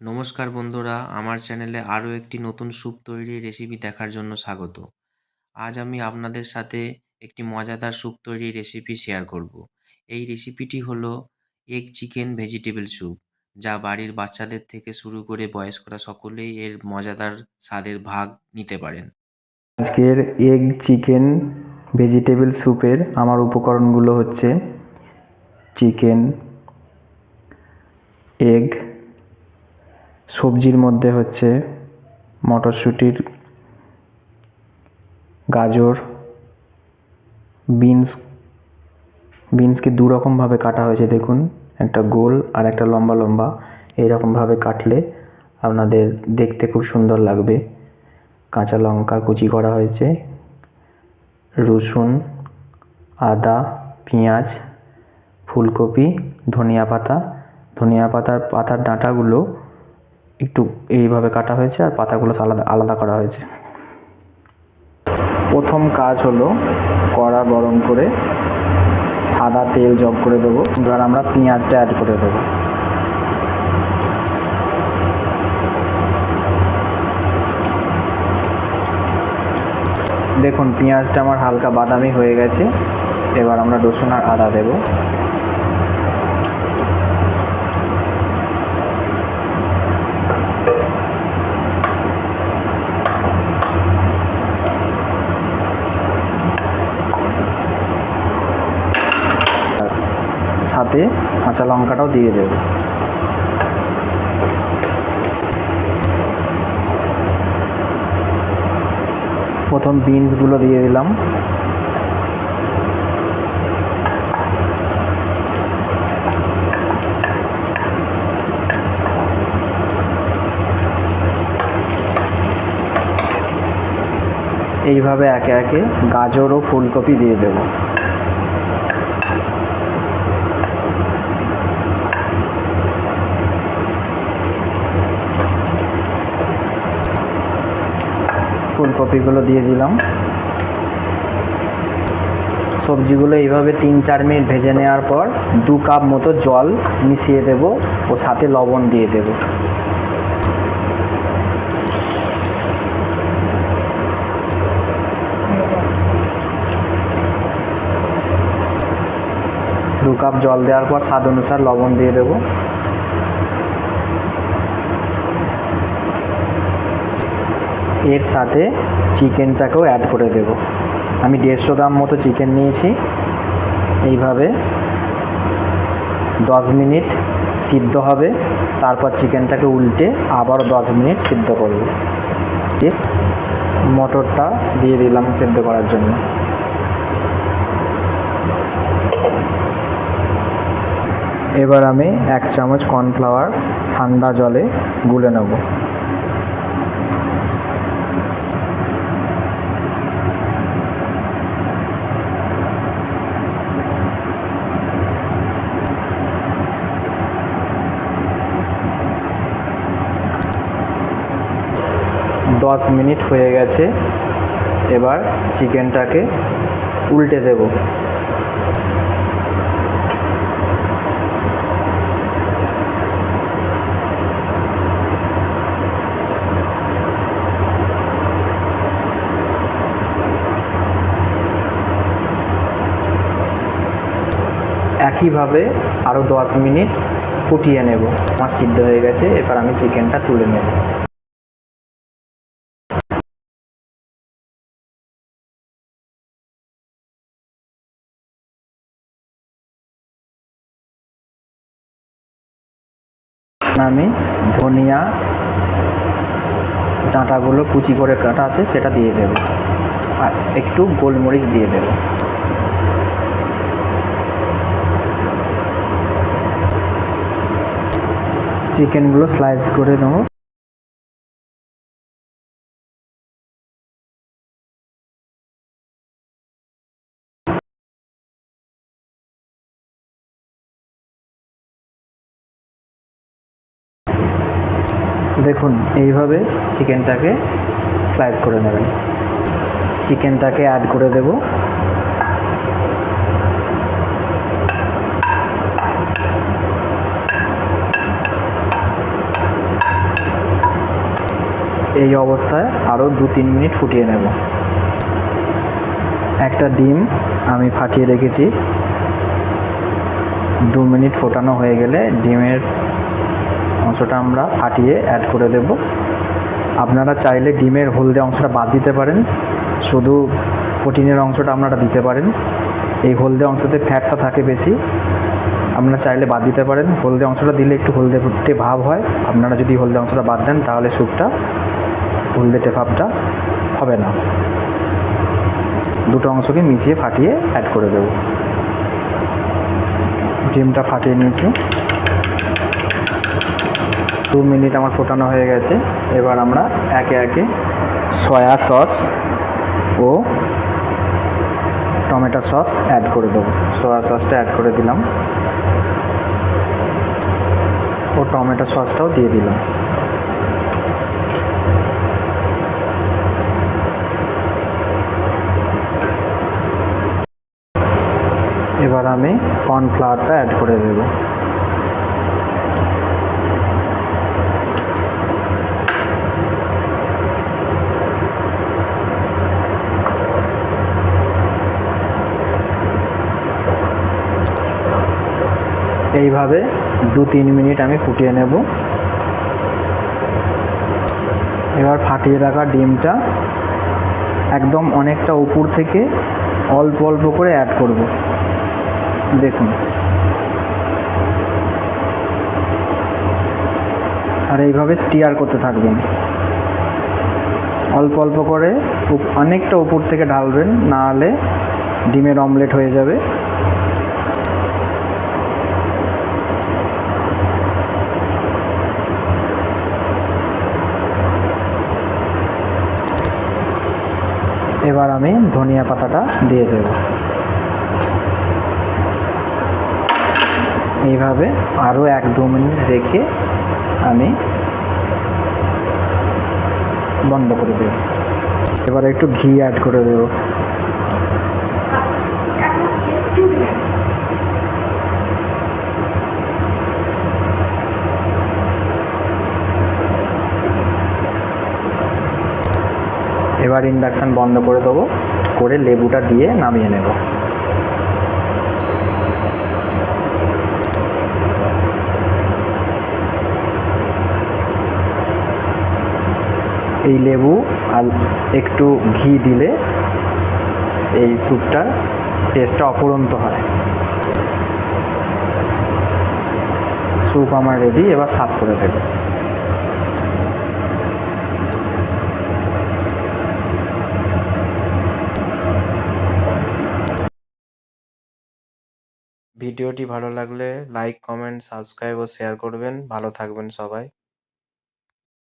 নমস্কার বন্ধুরা, আমার চ্যানেলে আরও একটি নতুন স্যুপ তৈরির রেসিপি দেখার জন্য স্বাগত। আজ আমি আপনাদের সাথে একটি মজাদার স্যুপ তৈরির রেসিপি শেয়ার করব। এই রেসিপিটি হলো এগ চিকেন ভেজিটেবল স্যুপ যা বাড়ির বাচ্চাদের থেকে শুরু করে বয়স্করা সকলেই এর মজাদার স্বাদের ভাগ নিতে পারেন। আজকের এগ চিকেন ভেজিটেবল স্যুপের আমার উপকরণগুলো হচ্ছে চিকেন এগ সবজির মধ্যে হচ্ছে মটরশুঁটির গাজর, বিনস, বিনসকে দু রকমভাবে কাটা হয়েছে, দেখুন। একটা গোল আর একটা লম্বা লম্বা। এইরকমভাবে কাটলে আপনাদের দেখতে খুব সুন্দর লাগবে। কাঁচা লঙ্কা কুচি করা হয়েছে, রসুন, আদা, পেঁয়াজ, ফুলকপি, ধনিয়া পাতা। ধনিয়া পাতার পাতার ডাঁটাগুলো একটু এইভাবে কাটা হয়েছে আর পাতাগুলো আলাদা আলাদা করা হয়েছে। প্রথম কাজ হলো কড়া গরম করে সাদা তেল জগ করে দেবো, এবার আমরা পেঁয়াজটা অ্যাড করে দেবো। দেখুন, পেঁয়াজটা আমার হালকা বাদামি হয়ে গেছে, এবার আমরা রসুন আর আদা দেব সাথে কাঁচা লঙ্কাটাও দিয়ে দেবো। প্রথম বিনসগুলো দিয়ে দিলাম। এইভাবে একে একে গাজর ও ফুলকপি দিয়ে দেবো। ফুলকপিগুলো দিয়ে দিলাম। সবজিগুলো এইভাবে তিন চার মিনিট ভেজে নেওয়ার পর দু কাপ মতো জল মিশিয়ে দেব ও সাথে লবণ দিয়ে দেব। দু কাপ জল দেওয়ার পর স্বাদ অনুসার লবণ দিয়ে দেবো। এর সাথে চিকেনটাকেও অ্যাড করে দেব। আমি দেড়শো গ্রাম মতো চিকেন নিয়েছি। এইভাবে দশ মিনিট সিদ্ধ হবে। তারপর চিকেনটাকে উল্টে আবারও দশ মিনিট সিদ্ধ করব। মটরটা দিয়ে দিলাম সিদ্ধ করার জন্য। এবার আমি এক চামচ কর্নফ্লাওয়ার ঠান্ডা জলে গুলে নেব। দশ মিনিট হয়ে গেছে। এবার চিকেনটাকে উল্টে দেব। একইভাবে আরও দশ মিনিট ফুটিয়ে নেব। আমার সিদ্ধ হয়ে গেছে, এবার আমি চিকেনটা তুলে নেব। আমি ধনিয়া, ডাঁটাগুলো কুচি করে কাটা আছে, সেটা দিয়ে দেব। আর একটু গোলমরিচ দিয়ে দেব। চিকেনগুলো স্লাইস করে নেব। দেখুন, এইভাবে চিকেনটাকে স্লাইস করে নেবেন। চিকেনটাকে অ্যাড করে দেব। এই অবস্থায় আরও দু তিন মিনিট ফুটিয়ে নেব। একটা ডিম আমি ফাটিয়ে রেখেছি। দু মিনিট ফোটানো হয়ে গেলে ডিমের অংশটা আমরা ফাটিয়ে অ্যাড করে দেব। আপনারা চাইলে ডিমের হলদে অংশটা বাদ দিতে পারেন। শুধু প্রোটিনের অংশটা আপনারা দিতে পারেন। এই হলদে অংশতে ফ্যাটটা থাকে বেশি। আপনারা চাইলে বাদ দিতে পারেন। হলদে অংশটা দিলে একটু হলদে ফুটে ভাব হয়। আপনারা যদি হলদে অংশটা বাদ দেন, তাহলে স্যুপটা হলদেটে ভাবটা হবে না। দুটো অংশকে মিশিয়ে ফাটিয়ে অ্যাড করে দেব। ডিমটা ফাটিয়ে নিয়েছি। দু মিনিট আমার ফোটানো হয়ে গেছে। এবার আমরা একে একে সয়া সস ও টমেটো সস অ্যাড করে দেবো। সয়া সসটা অ্যাড করে দিলাম। ও টমেটো সসটাও দিয়ে দিলাম। এবার আমি কর্নফ্লাওয়ারটা অ্যাড করে দেবো। এইভাবে দু তিন মিনিট আমি ফুটিয়ে নেব। এবার ফাটিয়ে রাখা ডিমটা একদম অনেকটা উপর থেকে অল্প অল্প করে অ্যাড করব। দেখুন। আর এইভাবে স্টিয়ার করতে থাকবেন। অল্প অল্প করে অনেকটা উপর থেকে ঢালবেন, না হলে ডিমের অমলেট হয়ে যাবে এবার আমি ধনিয়া পাতাটা দিয়ে দেব। এইভাবে আরও এক দু মিনিট রেখে আমি বন্ধ করে দেব। এবার একটু ঘি অ্যাড করে দেব। এবার ইন্ডাকশান বন্ধ করে দেবো, করে লেবুটা দিয়ে নামিয়ে নেব। এই লেবু আর একটু ঘি দিলে এই স্যুপটার টেস্টটা অফুরন্ত হয়। স্যুপ আমার রেডি এবার সার্ভ করে দেবো। ভিডিওটি ভালো লাগলে লাইক কমেন্ট সাবস্ক্রাইব ও শেয়ার করবেন। ভালো থাকবেন সবাই।